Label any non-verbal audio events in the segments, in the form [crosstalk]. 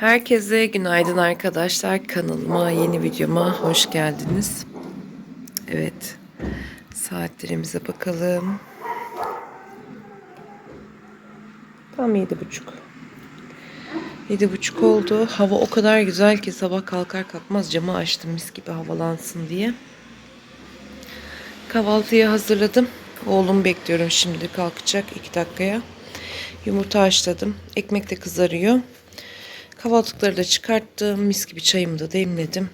Herkese günaydın arkadaşlar. Kanalıma, yeni videoma hoş geldiniz. Evet. Saatlerimize bakalım. Tam yedi buçuk. Yedi buçuk oldu. Hava o kadar güzel ki sabah kalkar kalkmaz camı açtım mis gibi havalansın diye. Kahvaltıyı hazırladım. Oğlumu bekliyorum şimdi kalkacak iki dakikaya. Yumurta haşladım. Ekmek de kızarıyor. Kahvaltılıkları da çıkarttım. Mis gibi çayımı da demledim.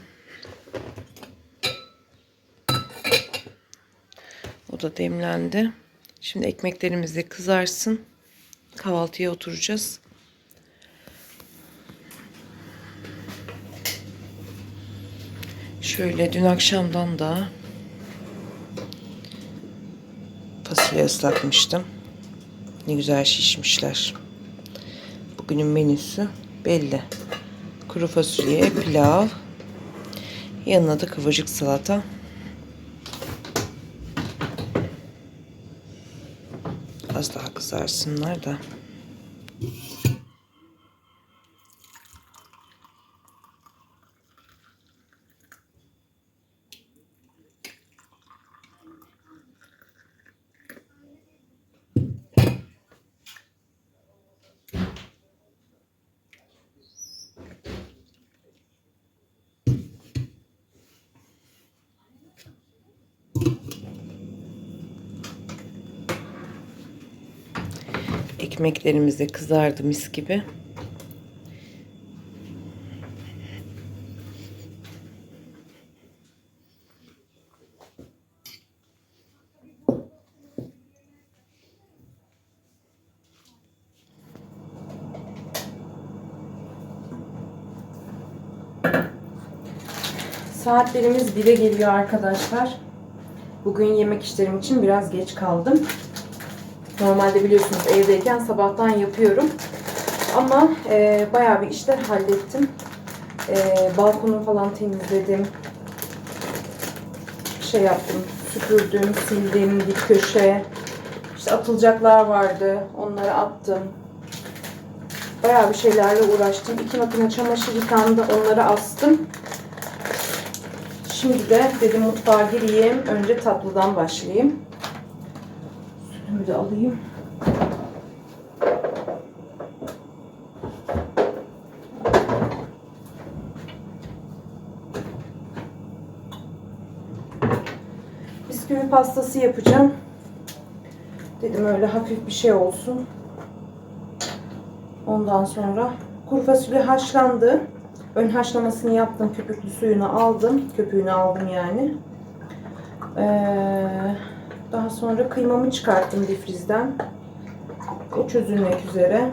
O da demlendi. Şimdi ekmeklerimiz de kızarsın. Kahvaltıya oturacağız. Şöyle dün akşamdan da fasulye ıslatmıştım. Ne güzel şişmişler. Bugünün menüsü belli. Kuru fasulye, pilav. Yanına da kıvırcık salata. Az daha kızarsınlar da. Ekmeklerimiz de kızardı mis gibi. Saatlerimiz 1'e geliyor arkadaşlar. Bugün yemek işlerim için biraz geç kaldım. Normalde biliyorsunuz evdeyken sabahtan yapıyorum. Ama e, bayağı bir işler hallettim. E, balkonu falan temizledim. Şey yaptım, süpürdüm, sildim, bir köşe. İşte atılacaklar vardı, onları attım. Bayağı bir şeylerle uğraştım. İki makine çamaşır yıkandı, onları astım. Şimdi de dedim mutfağa gireyim. Önce tatlıdan başlayayım. De alayım. Bisküvi pastası yapacağım. Dedim öyle hafif bir şey olsun. Ondan sonra kuru fasulye haşlandı. Ön haşlamasını yaptım. Köpüklü suyunu aldım. Köpüğünü aldım yani. Ee, daha sonra kıymamı çıkarttım difrizden. O çözülmek üzere.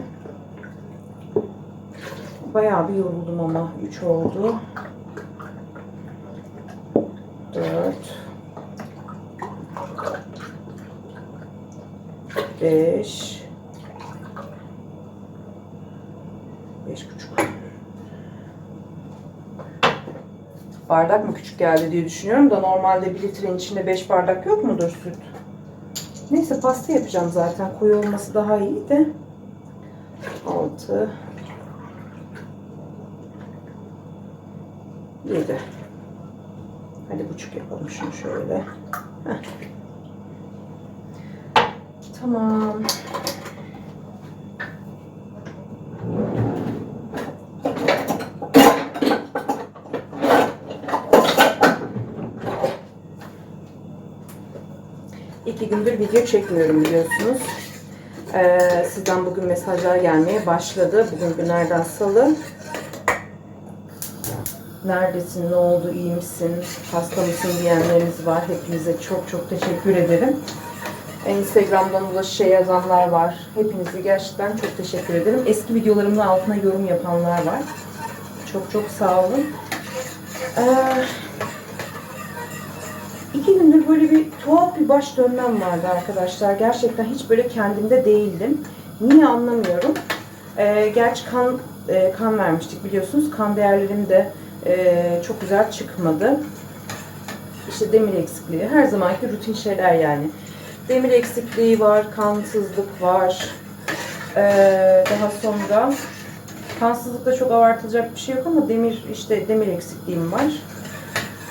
Bayağı bir yoruldum ama. 3 oldu. 4 5 Beş buçuk. Bardak mı küçük geldi diye düşünüyorum da normalde bir litrenin içinde 5 bardak yok mudur süt? Neyse pasta yapacağım zaten. Koyu olması daha iyi de. 6 7 Hadi buçuk yapalım şunu şöyle. Heh. Tamam. İki gündür video çekmiyorum biliyorsunuz. Ee, sizden bugün mesajlar gelmeye başladı. Bugün günlerden salı. Neredesin, ne oldu, iyi misin, hasta mısın diyenleriniz var. Hepinize çok çok teşekkür ederim. Instagram'dan ulaş şey yazanlar var. Hepinize gerçekten çok teşekkür ederim. Eski videolarımın altına yorum yapanlar var. Çok çok sağ olun. Ee, iki gündür böyle bir tuhaf bir baş dönmem vardı arkadaşlar. Gerçekten hiç böyle kendimde değildim. Niye anlamıyorum. Ee, gerçi kan e, kan vermiştik biliyorsunuz. Kan değerlerim de e, çok güzel çıkmadı. İşte demir eksikliği. Her zamanki rutin şeyler yani. Demir eksikliği var, kansızlık var. Ee, daha sonra Kansızlıkta çok abartılacak bir şey yok ama demir işte demir eksikliğim var.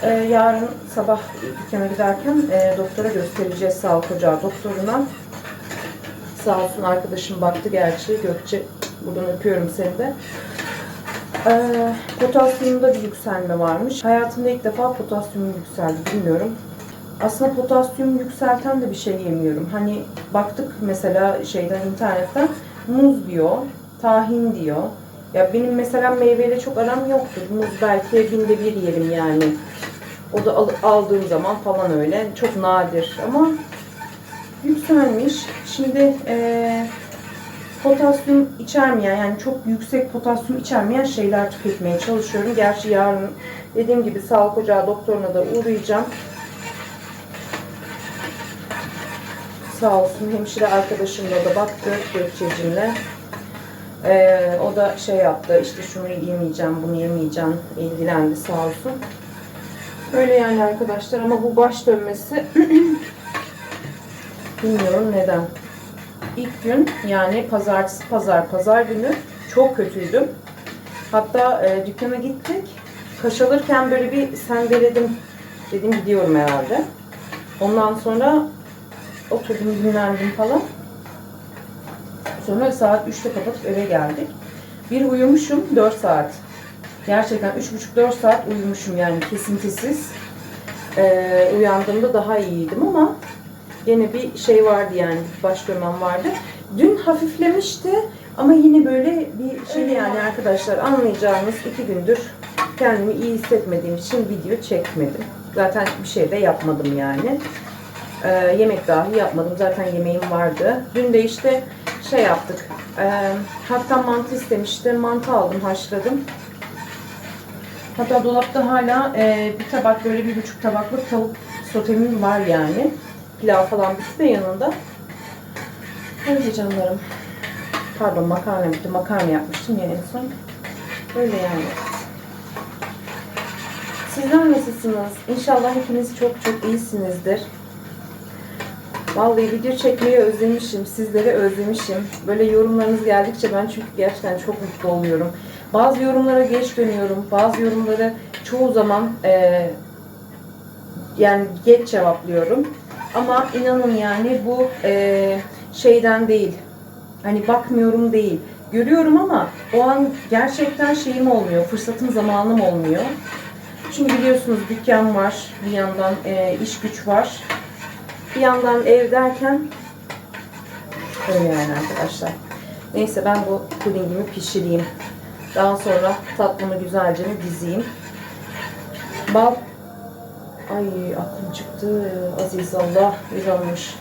Ee, yarın sabah dükkana giderken e, doktora göstereceğiz sağlık ocağı doktoruna. Sağ olsun arkadaşım baktı gerçi Gökçe. Buradan öpüyorum seni de. Ee, potasyumda bir yükselme varmış. Hayatımda ilk defa potasyumum yükseldi bilmiyorum. Aslında potasyum yükselten de bir şey yemiyorum. Hani baktık mesela şeyden internetten muz diyor, tahin diyor. Ya benim mesela meyveyle çok aram yoktur. Muz belki binde bir yerim yani. O da al- aldığım zaman falan öyle. Çok nadir ama yükselmiş. Şimdi eee potasyum içermeyen yani çok yüksek potasyum içermeyen şeyler tüketmeye çalışıyorum. Gerçi yarın dediğim gibi sağlık ocağı doktoruna da uğrayacağım. Sağ olsun hemşire arkadaşımla da baktı Gökçe'cimle. Ee, o da şey yaptı işte şunu yemeyeceğim bunu yemeyeceğim ilgilendi sağ olsun. Öyle yani arkadaşlar ama bu baş dönmesi [clears throat] bilmiyorum neden. İlk gün yani pazartesi pazar pazar günü çok kötüydüm. Hatta e, dükkana gittik. Kaş alırken böyle bir sendeledim. Dedim gidiyorum herhalde. Ondan sonra oturdum dinlendim falan. Sonra saat 3'te kapatıp eve geldik. Bir uyumuşum 4 saat. Gerçekten 3,5-4 saat uyumuşum yani kesintisiz. Ee, uyandığımda daha iyiydim ama yine bir şey vardı yani baş dönmem vardı. Dün hafiflemişti ama yine böyle bir şey yani arkadaşlar anlayacağınız iki gündür kendimi iyi hissetmediğim için video çekmedim. Zaten bir şey de yapmadım yani. Ee, yemek dahi yapmadım. Zaten yemeğim vardı. Dün de işte şey yaptık. Ee, Haktan mantı istemişti. Mantı aldım, haşladım. Hatta dolapta hala e, bir tabak böyle bir buçuk tabaklık tavuk sotemim var yani. Pilav falan bitti de yanında. Öyle canlarım. Pardon makarna bitti. Makarna yapmıştım ya en son. Öyle yani. Sizler nasılsınız? İnşallah hepiniz çok çok iyisinizdir. Vallahi video çekmeyi özlemişim, sizleri özlemişim. Böyle yorumlarınız geldikçe ben çünkü gerçekten çok mutlu oluyorum. Bazı yorumlara geç dönüyorum, bazı yorumları çoğu zaman eee, yani geç cevaplıyorum. Ama inanın yani bu eee, şeyden değil, hani bakmıyorum değil. Görüyorum ama o an gerçekten şeyim olmuyor, fırsatım zamanım olmuyor. Çünkü biliyorsunuz dükkan var, bir yandan eee, iş güç var. Bir yandan ev derken öyle yani arkadaşlar. Neyse ben bu pudingimi pişireyim. Daha sonra tatlımı güzelce dizeyim. Bal. Ay aklım çıktı. Aziz Allah yazılmış.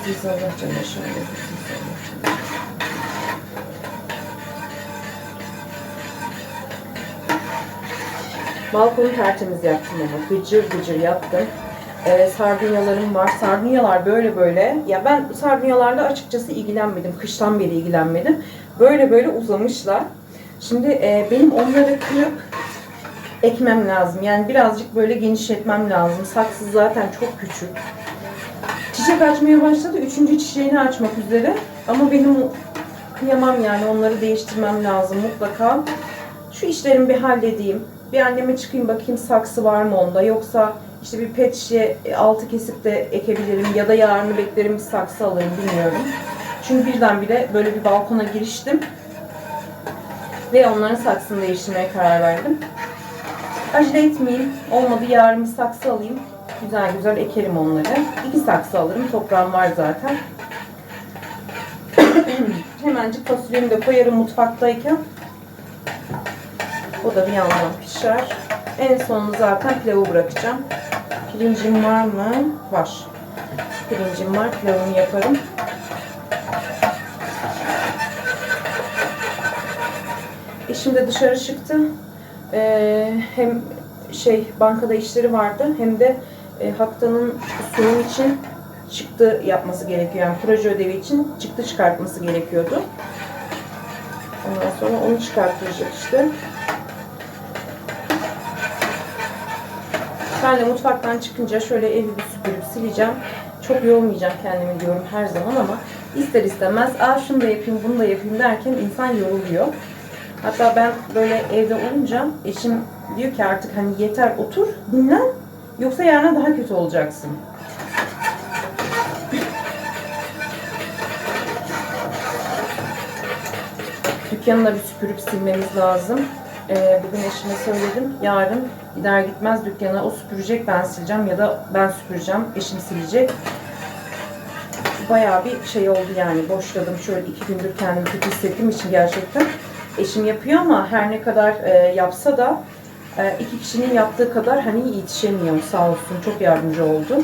Aziz Allah Allah Celle Balkonu tertemiz yaptım ama gıcır gıcır yaptım. Ee, sardunyalarım var. Sardunyalar böyle böyle. Ya ben sardunyalarla açıkçası ilgilenmedim. Kıştan beri ilgilenmedim. Böyle böyle uzamışlar. Şimdi e, benim onları kırıp ekmem lazım. Yani birazcık böyle genişletmem lazım. Saksı zaten çok küçük. Çiçek açmaya başladı. Üçüncü çiçeğini açmak üzere. Ama benim kıyamam yani onları değiştirmem lazım mutlaka. Şu işlerimi bir halledeyim. Bir anneme çıkayım bakayım saksı var mı onda. Yoksa işte bir pet şişe e, altı kesip de ekebilirim. Ya da yarını beklerim bir saksı alırım bilmiyorum. Çünkü birdenbire böyle bir balkona giriştim. Ve onların saksını değiştirmeye karar verdim. Acele etmeyeyim. Olmadı yarın bir saksı alayım. Güzel güzel ekerim onları. İki saksı alırım. Toprağım var zaten. [clears throat] Hemencik fasulyemi de koyarım mutfaktayken. O da bir yandan pişer. En sonunda zaten pilavı bırakacağım. Pirincim var mı? Var. Pirincim var. Pilavını yaparım. Eşim de dışarı çıktı. Ee, hem şey bankada işleri vardı hem de e, Haktan'ın sunum için çıktı yapması gerekiyor. Yani proje ödevi için çıktı çıkartması gerekiyordu. Ondan sonra onu çıkartacak işte. Ben de mutfaktan çıkınca şöyle evi bir süpürüp sileceğim. Çok yormayacağım kendimi diyorum her zaman ama ister istemez Aa, şunu da yapayım bunu da yapayım derken insan yoruluyor. Hatta ben böyle evde olunca eşim diyor ki artık hani yeter otur dinlen yoksa yarına daha kötü olacaksın. Dükkanı da bir süpürüp silmemiz lazım. Ee, bugün eşime söyledim. Yarın gider gitmez dükkana o süpürecek ben sileceğim ya da ben süpüreceğim eşim silecek. Bayağı bir şey oldu yani boşladım şöyle iki gündür kendimi kötü hissettiğim için gerçekten. Eşim yapıyor ama her ne kadar e, yapsa da e, iki kişinin yaptığı kadar hani yetişemiyor sağ olsun çok yardımcı oldu.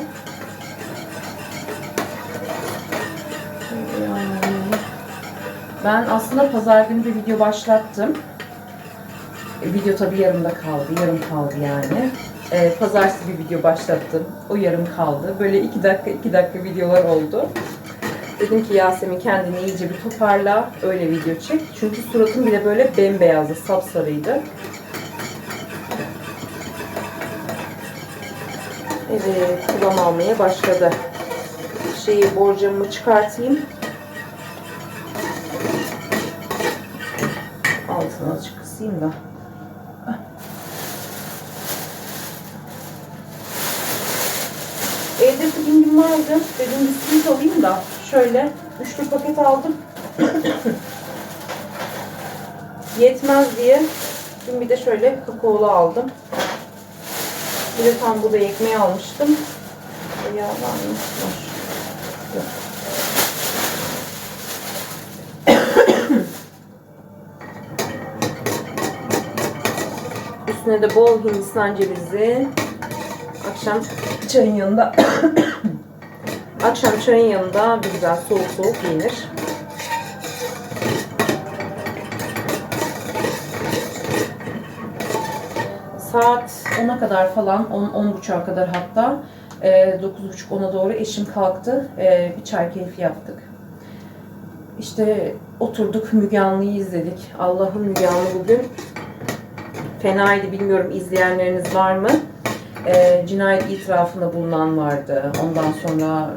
Ben aslında pazar günü bir video başlattım. E, video tabii yarımda kaldı, yarım kaldı yani. E, pazartesi bir video başlattım. O yarım kaldı. Böyle iki dakika iki dakika videolar oldu. Dedim ki Yasemin kendini iyice bir toparla, öyle video çek. Çünkü suratım bile böyle bembeyazdı, sapsarıydı. Evet, kıvam almaya başladı. Şeyi, borcamımı çıkartayım. Altını azıcık kısayım da. Evde pudingim vardı. Dedim bisküvit alayım da şöyle üçlü paket aldım. Yetmez diye dün bir de şöyle kakaolu aldım. Bir de tam buğday ekmeği almıştım. Yağ var. Üstüne de bol hindistan cevizi. Akşam çayın yanında akşam çayın yanında bir güzel soğuk soğuk yenir. Saat 10'a kadar falan, 10 10.30'a kadar hatta e, 9.30-10'a doğru eşim kalktı. E, bir çay keyfi yaptık. İşte oturduk Müge Anlı'yı izledik. Allah'ım Müge Anlı bugün fenaydı. Bilmiyorum izleyenleriniz var mı? E, cinayet itirafında bulunan vardı. Ondan sonra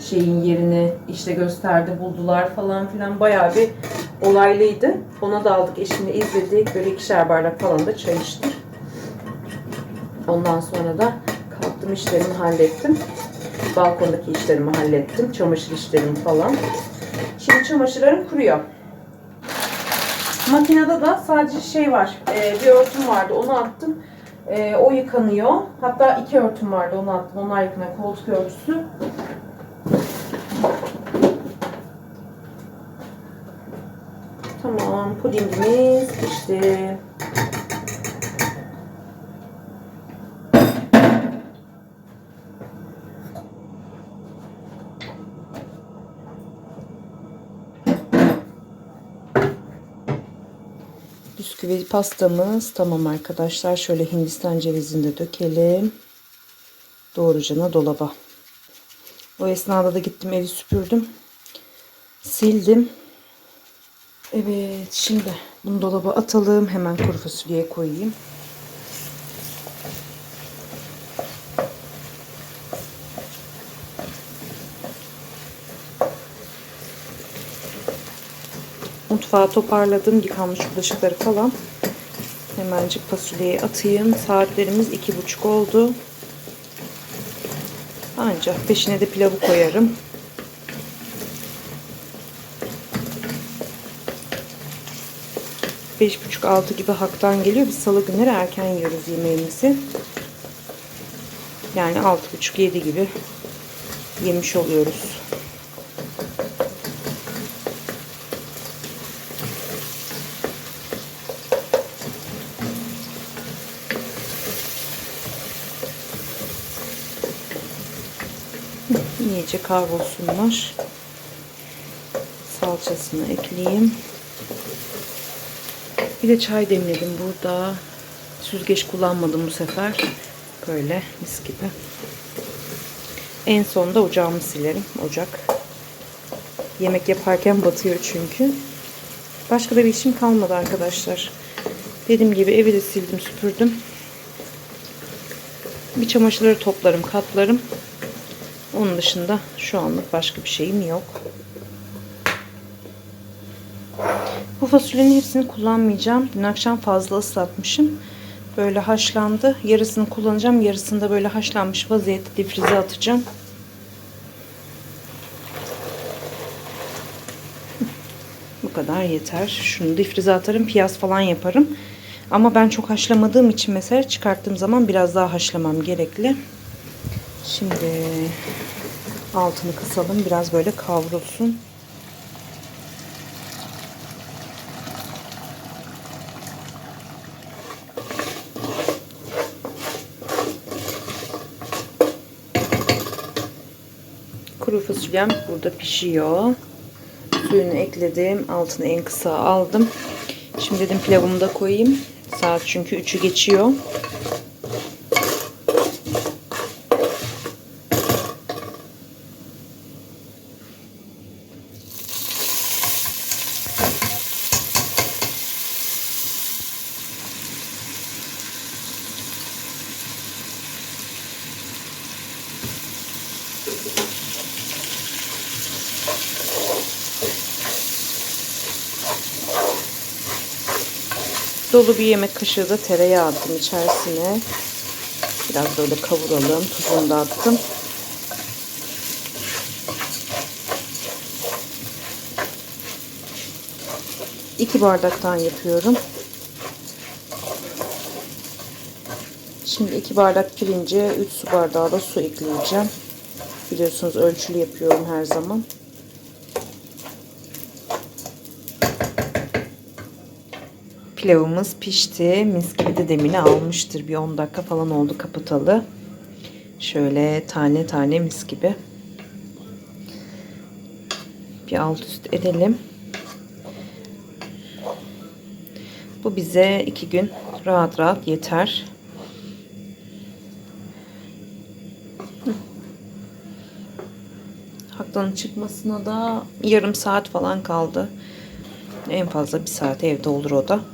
şeyin yerini işte gösterdi, buldular falan filan. Bayağı bir olaylıydı. Ona da aldık, eşimle izledik. Böyle ikişer bardak falan da çay içtik. Ondan sonra da kalktım işlerimi hallettim. Balkondaki işlerimi hallettim. Çamaşır işlerimi falan. Şimdi çamaşırlarım kuruyor. Makinede de sadece şey var. e, bir örtüm vardı. Onu attım. E, o yıkanıyor. Hatta iki örtüm vardı. Onu attım. Onlar yıkanıyor. Koltuk örtüsü. Tamam. Pudingimiz pişti. Bisküvi pastamız tamam arkadaşlar. Şöyle Hindistan cevizini de dökelim. Doğrucana dolaba. O esnada da gittim evi süpürdüm. Sildim. Evet şimdi bunu dolaba atalım. Hemen kuru fasulyeye koyayım. Mutfağı toparladım. Yıkanmış bulaşıkları falan. Hemencik fasulyeyi atayım. Saatlerimiz iki buçuk oldu. Ancak peşine de pilavı koyarım. Beş buçuk altı gibi haktan geliyor. Biz salı günleri erken yiyoruz yemeğimizi. Yani altı buçuk yedi gibi yemiş oluyoruz. İyice kavrulsunlar. Salçasını ekleyeyim. Bir de çay demledim burada. Süzgeç kullanmadım bu sefer. Böyle mis gibi. En sonunda ocağımı silerim. Ocak. Yemek yaparken batıyor çünkü. Başka da bir işim kalmadı arkadaşlar. Dediğim gibi evi de sildim süpürdüm. Bir çamaşırları toplarım katlarım. Onun dışında şu anlık başka bir şeyim yok. Bu fasulyenin hepsini kullanmayacağım. Dün akşam fazla ıslatmışım. Böyle haşlandı. Yarısını kullanacağım. Yarısını da böyle haşlanmış vaziyette difrize atacağım. [laughs] Bu kadar yeter. Şunu difrize atarım. Piyaz falan yaparım. Ama ben çok haşlamadığım için mesela çıkarttığım zaman biraz daha haşlamam gerekli. Şimdi altını kısalım. Biraz böyle kavrulsun. Kuru fasulyem burada pişiyor. Suyunu ekledim. Altını en kısa aldım. Şimdi dedim pilavımı da koyayım. Saat çünkü 3'ü geçiyor. Dolu bir yemek kaşığı da tereyağı attım içerisine. Biraz böyle kavuralım. Tuzunu da attım. İki bardaktan yapıyorum. Şimdi iki bardak pirince 3 su bardağı da su ekleyeceğim. Biliyorsunuz ölçülü yapıyorum her zaman. Pilavımız pişti. Mis gibi de demini almıştır. Bir 10 dakika falan oldu kapatalı. Şöyle tane tane mis gibi. Bir alt üst edelim. Bu bize iki gün rahat rahat yeter. Haktanın çıkmasına da yarım saat falan kaldı. En fazla bir saat evde olur o da.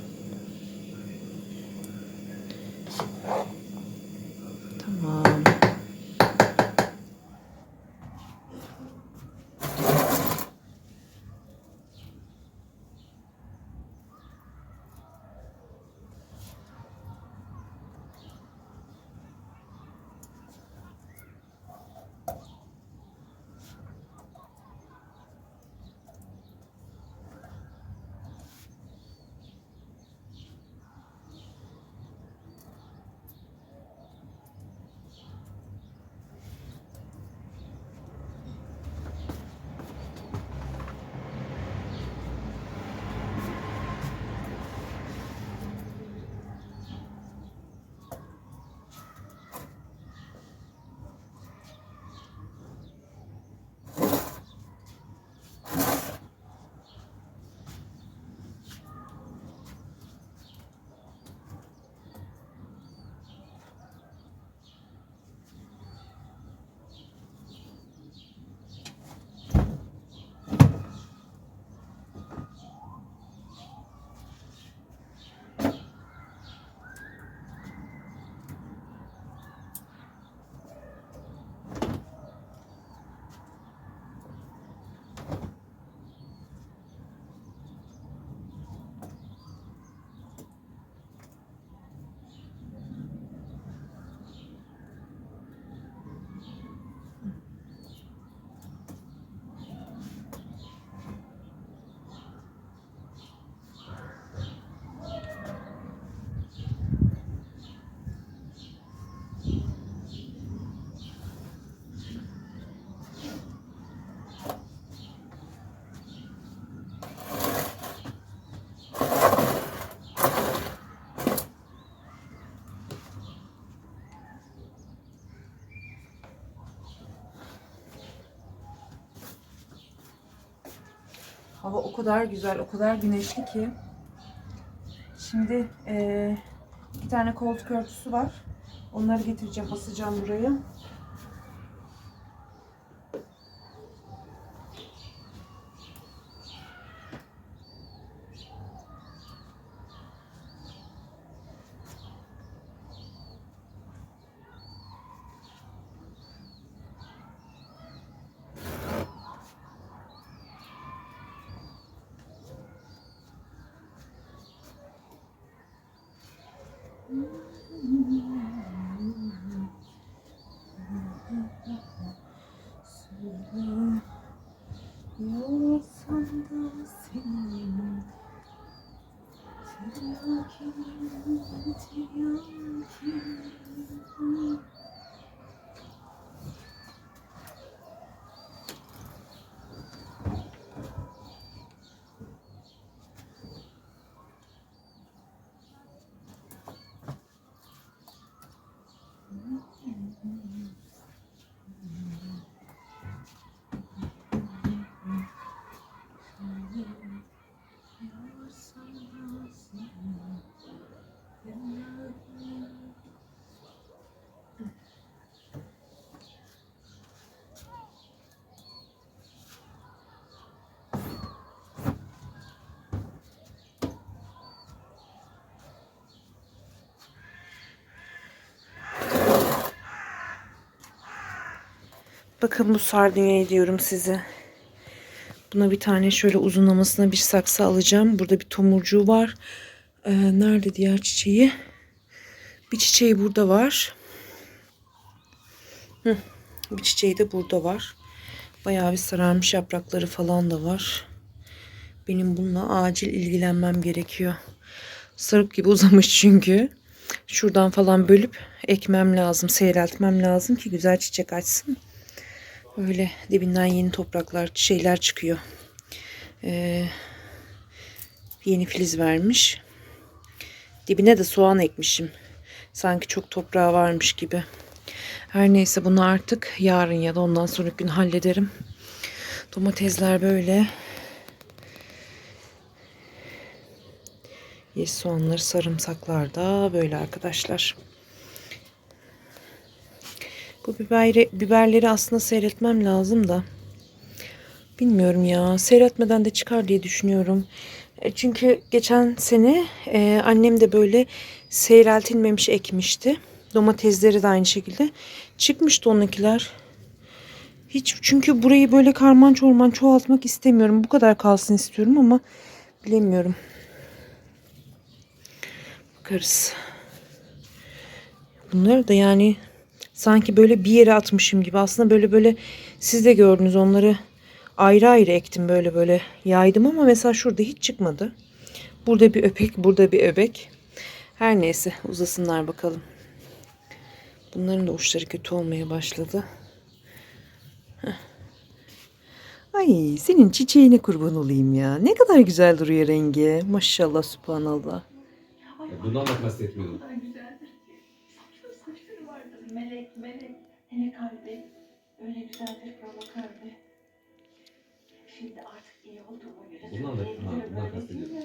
Hava o kadar güzel, o kadar güneşli ki. Şimdi eee bir tane koltuk örtüsü var. Onları getireceğim, asacağım buraya. Mm-hmm. Bakın bu sardunyayı diyorum size. Buna bir tane şöyle uzunlamasına bir saksı alacağım. Burada bir tomurcuğu var. Ee, nerede diğer çiçeği? Bir çiçeği burada var. Hı, bir çiçeği de burada var. Bayağı bir sararmış yaprakları falan da var. Benim bununla acil ilgilenmem gerekiyor. Sarıp gibi uzamış çünkü. Şuradan falan bölüp ekmem lazım, seyreltmem lazım ki güzel çiçek açsın. Öyle dibinden yeni topraklar, şeyler çıkıyor. Ee, yeni filiz vermiş. Dibine de soğan ekmişim. Sanki çok toprağı varmış gibi. Her neyse bunu artık yarın ya da ondan sonraki gün hallederim. Domatesler böyle. Yeşil soğanları, sarımsaklar da böyle arkadaşlar. Bu biberi, biberleri aslında seyretmem lazım da. Bilmiyorum ya. Seyretmeden de çıkar diye düşünüyorum. E, Çünkü geçen sene e, annem de böyle seyreltilmemiş ekmişti. Domatesleri de aynı şekilde. Çıkmıştı onunkiler. Hiç çünkü burayı böyle karman çorman çoğaltmak istemiyorum. Bu kadar kalsın istiyorum ama bilemiyorum. Bakarız. Bunları da yani sanki böyle bir yere atmışım gibi. Aslında böyle böyle siz de gördünüz onları ayrı ayrı ektim böyle böyle yaydım ama mesela şurada hiç çıkmadı. Burada bir öpek, burada bir öbek. Her neyse uzasınlar bakalım. Bunların da uçları kötü olmaya başladı. Heh. Ay senin çiçeğine kurban olayım ya. Ne kadar güzel duruyor rengi. Maşallah subhanallah. Bundan da kastetmiyordum. Melek, melek. Hele kalbi. Öyle güzeldir kalbi. Şimdi artık iyi olduğuma göre Bundan da- bundan kastediyorum. mi?